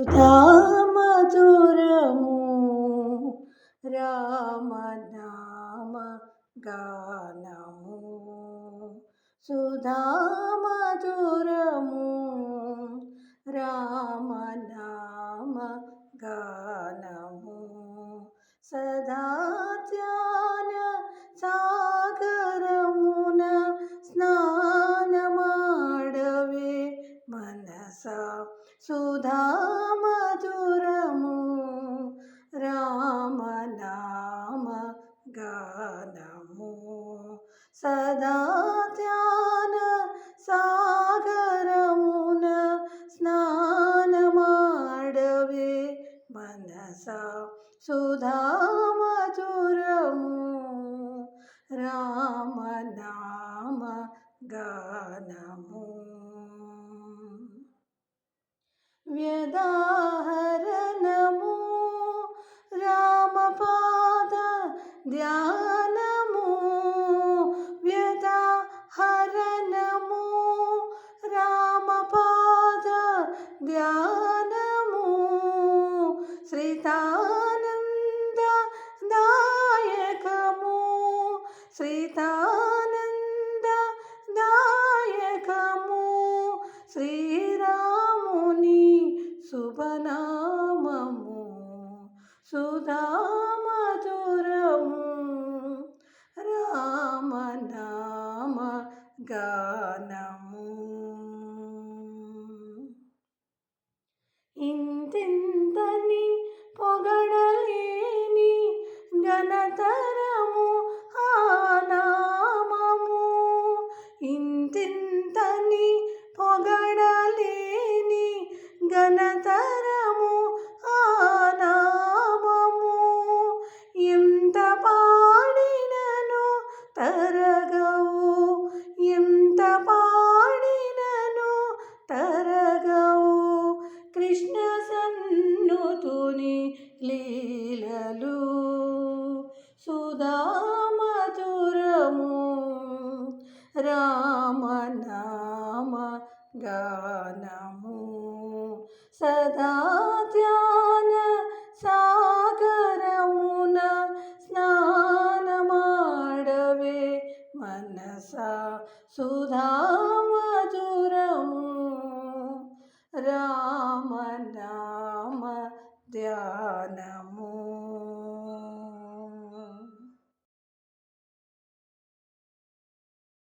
సుధామధురము. రామనామ గానము. సుధామధురము. రామనామ గానము. సదా రస సుధామధురము రామనామ గానము. సదా ధ్యాన సాగరమున స్నానమాడవే మనస. సుధామధురము రామనామ గానము. వ్యదాహరణము రామపాద ధ్యానము వ్యదాహరణము రామపాద ధ్యానము శ్రీతానంద దాయకము శ్రీతానంద దాయకము శ్రీ సుధామధురము రామనామ గానము ఇంతింతని పొగడలేని ఘనతరము గానము సదా ధ్యాన సాగరమున స్నానమాడవే మనస సుధామధురము రా